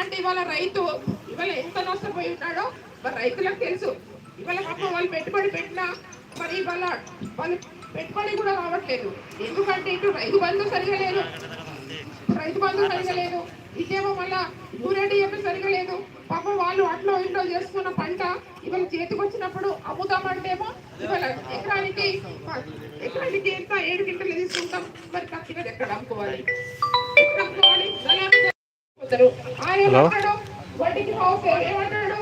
ఎందుకంటే ఇవాళ రైతు ఇవాళ ఎంత నష్టపోయి ఉన్నాడో మరి రైతులకు తెలుసు. ఇవాళ పాపం వాళ్ళు పెట్టుబడి పెట్టినా మరి ఇవాళ వాళ్ళు పెట్టుబడి కూడా రావట్లేదు. ఎందుకంటే ఇటు రైతు బంధు సరిగా లేదు రైతు బంధు సరిగా లేదు ఇదేమో మళ్ళా ఊరేడి ఏమో సరిగా లేదు పాపం వాళ్ళు అట్లో ఇంట్లో చేసుకున్న పంట ఇవాళ చేతికి వచ్చినప్పుడు అమ్ముతామంటేమో ఇవాళ ఎకరానికి ఎకరానికి ఎంత ఏడు గింటలు తీసుకుంటాం? మరి కత్తిగా ఎక్కడ అమ్ముకోవాలి? ఎక్కడ పోతారు. ఆయన ఏమంటాడు? వడ్డీకి పోతే ఏమంటాడు?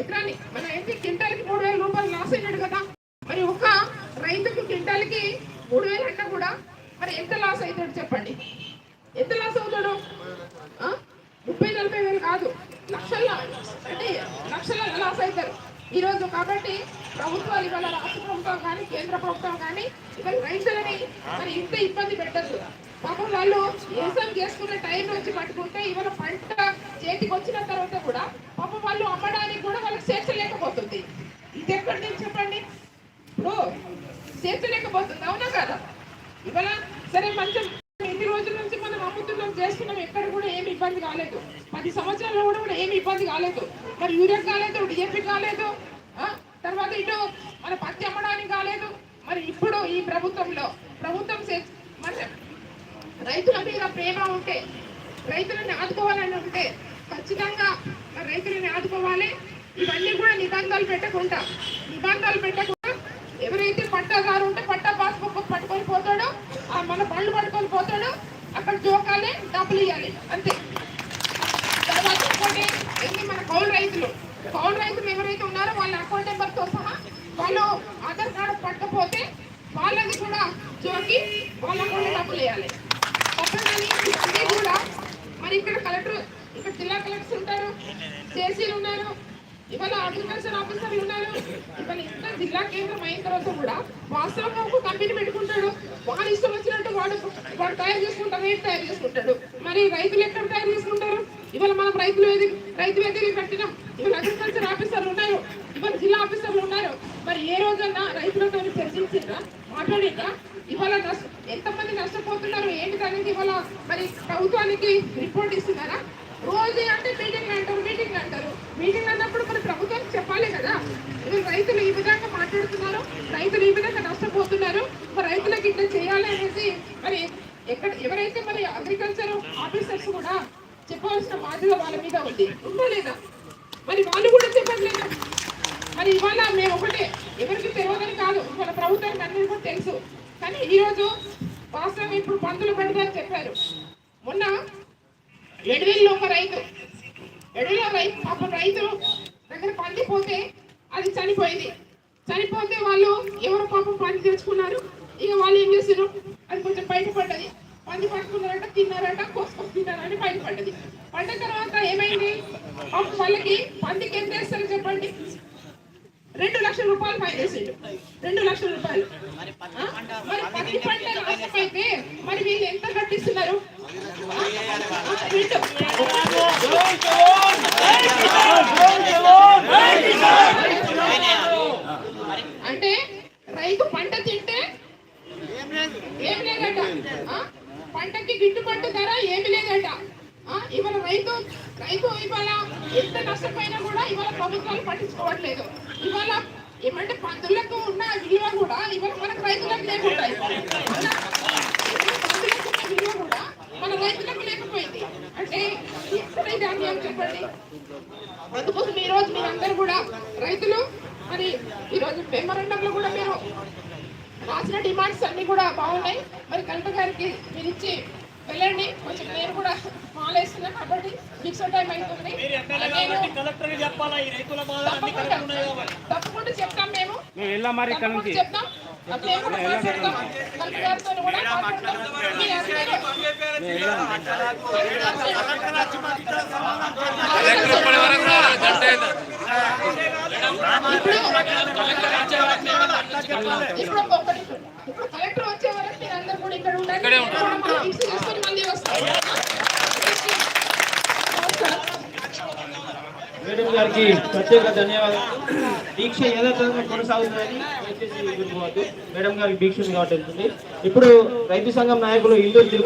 ఎకరాని మన ఏంటి క్వింటాల్కి మూడు వేల రూపాయలు లాస్ అయినాడు కదా? మరి ఒక రైతుకు క్వింటాల్కి మూడు వేలు అంటే కూడా మరి ఎంత లాస్ అవుతాడు చెప్పండి? ఎంత లాస్ అవుతాడు? ఆ? ముప్పై నలభై వేలు కాదు. లక్షల అంటే లక్షల లాస్ అవుతారు ఈరోజు కాబట్టి ప్రభుత్వాలు ఇవాళ రాష్ట్ర ప్రభుత్వం కానీ కేంద్ర ప్రభుత్వం కానీ ఇవాళ రైతులని మరి ఇంత ఇబ్బంది పెట్టద్దు. పాపం వాళ్ళు వ్యవసాయం చేసుకున్న టైం నుంచి పట్టుకుంటే ఇవాళ పంట చేతికి వచ్చిన తర్వాత కూడా పాపం వాళ్ళు అమ్మడానికి కూడా వాళ్ళకి స్వేచ్ఛ లేకపోతుంది. ఇది ఎక్కడి నుంచి చెప్పండి? ఇప్పుడు చేర్చలేకపోతుంది అవునా కదా? ఇవాళ సరే మంచి ఇన్ని రోజుల నుంచి మనం అమ్ముతున్నాం చేస్తున్నాం ఎక్కడ కూడా ఏమి ఇబ్బంది కాలేదు. పది సంవత్సరాల్లో కూడా కూడా ఏమి ఇబ్బంది కాలేదు. మరి యూరియా కాలేదు డిఎంపి కాలేదు తర్వాత ఇటు మన పత్తి అమ్మడానికి కాలేదు. మరి ఇప్పుడు ఈ ప్రభుత్వంలో ప్రభుత్వం రైతుల మీద ప్రేమ ఉంటే రైతులను ఆదుకోవాలని ఉంటే ఖచ్చితంగా మరి రైతులను ఆదుకోవాలి. ఇవన్నీ కూడా నిబంధనలు పెట్టకుండా నిబంధనలు పెట్టకుండా ఎవరైతే పట్టాదారు ఉంటే పట్టా పాస్బుక్ పట్టుకొని పోతాడో ఆ మన పళ్ళు పట్టుకొని పోతాడో అక్కడ జోకాలి డబ్బులు ఇవ్వాలి అంతే. తర్వాత ఇంకోటి మన కౌలు రైతులు? కౌలు రైతులు ఎవరైతే ఉన్నారో వాళ్ళ అకౌంట్ నెంబర్తో సహా వాళ్ళు ఆధార్ కార్డు పట్టకపోతే వాళ్ళది కూడా జోకి వాళ్ళ అకౌంట్ డబ్బులు వేయాలి తప్పదని ఇవన్నీ కూడా మరి ఇక్కడ కలెక్టర్ ఇక్కడ జిల్లా కలెక్టర్స్ ఉంటారు జేసీలు ఉన్నారు ఇవాళ అగ్రికల్చర్ ఆఫీసర్లు ఉన్నారు. ఇవాళ ఇంత జిల్లా కేంద్రం అయిన తర్వాత కూడా వాస్తవంగా ఒక కంపెనీ పెట్టుకుంటాడు. వాడు ఇష్టం వచ్చినట్టు వాడు వాడు తయారు చేసుకుంటాడు రేట్ తయారు చేసుకుంటాడు. మరి రైతులు ఎక్కడ తయారు చేసుకుంటారు? ఇవాళ మనం రైతులు వేదిక రైతు వేదిక పెట్టినాం ఇవాళ అగ్రికల్చర్ ఆఫీసర్లు ఉన్నారు. ఇవాళ జిల్లా ఆఫీసర్లు ఉన్నారు. మరి ఏ రోజన్నా రైతులతో చర్చించిందా మాట్లాడిందా ఇవాళ నష్ట ఎంతమంది నష్టపోతున్నారు? ఏంటి అనేది ఇవాళ మరి ప్రభుత్వానికి రిపోర్ట్ ఇస్తున్నారా? రోజు అంటే మీటింగ్ అంటారు మీటింగ్ అంటారు. మీటింగ్ అన్నప్పుడు మరి ప్రభుత్వానికి చెప్పాలి కదా? రైతులు ఈ విధంగా మాట్లాడుతున్నారు రైతులు ఈ విధంగా నష్టపోతున్నారు మరి రైతులకు ఇట్లా చేయాలి అనేసి మరి ఎక్కడ ఎవరైతే మరి అగ్రికల్చర్ ఆఫీసర్స్ కూడా చెప్పాల్సిన బాధ్యత వాళ్ళ మీద ఉంది. ఉందా లేదా? మరి వాళ్ళు కూడా చెప్పట్లేదు? మరి ఇవాళ మేము ఒకటే ఎవరికి తెలియదని కాదు. ఇవాళ ప్రభుత్వానికి అన్ని కూడా తెలుసు. కానీ ఈరోజు వాస్తవం ఇప్పుడు పందులు పెడతారని చెప్పారు. మొన్న ఎడవిల్లో ఒక రైతు ఎడవిలో రైతు పాపం రైతు దగ్గర పంది పోతే అది చనిపోయింది. చనిపోతే వాళ్ళు ఎవరు పాపం పంది తెచ్చుకున్నారు? ఇక వాళ్ళు ఏం చేశారు అది కొంచెం బయటపడ్డది. పంది పట్టుకున్నారట తిన్నారట కోసుకొని తిన్నారని బయటపడ్డది. పడ్డ తర్వాత ఏమైంది? పాపం వాళ్ళకి పందికి ఎంత వేస్తారు చెప్పండి. రెండు లక్షల రూపాయలు ఫైన్ వేసిండు. రెండు లక్షల రూపాయలు. మరి పత్తి పంట అయితే మరి వీళ్ళు ఎంత కట్టిస్తున్నారు? అంటే రైతు పంట తింటే ఏం లేదట. పంటకి గిట్టుబాటు ధర ఏమి లేదట. ఆ? ఇవాళ రైతు రైతు ఇవాళ ఎంత నష్టపోయినా కూడా ప్రభుత్వాలు పట్టించుకోవట్లేదు. ఇవాళ ఏమంటే పందులకు ఉన్న విలువ కూడా ఇవాళ మనకు రైతులకు లేకుండా పందులకు ఉన్న విలువ కూడా మన రైతులకు లేకపోయింది. అంటే ఎక్కడైతే అన్యాయం చెప్పండి. అందుకోసం ఈ రోజు మీరందరూ కూడా రైతులు మరి ఈరోజు మెమరండంలో కూడా మీరు రాసిన డిమాండ్స్ అన్ని కూడా బాగున్నాయి. మరి కలెక్టర్ గారికి మీరు ఇచ్చి వెళ్ళండి. కొంచెం నేను కూడా మాలేస్తున్నా కాబట్టి మిక్స్ టైం అవుతుంది. మీరు ఎమ్మెల్యే నేను కాబట్టి కలెక్టర్ చెప్పాలా? ఈ రైతుల బాధ అన్ని తప్పకుండా చెప్తాం మేము. మరి చెప్తాం. మీరు ఇప్పుడు ఇప్పుడు కలెక్టర్ వచ్చే వరకు మీరు అందరూ కూడా ఇక్కడ ఉండండి మనం ఫిక్స్ చేసుకొని మళ్ళీ వస్తాం మేడం గారికి ప్రత్యేక ధన్యవాదాలు. దీక్ష యథాతథంగా కొనసాగుతుందని దయచేసి మేడం గారికి దీక్ష కాబట్టి వెళ్తుంది. ఇప్పుడు రైతు సంఘం నాయకులు ఇల్లు తిరుపతి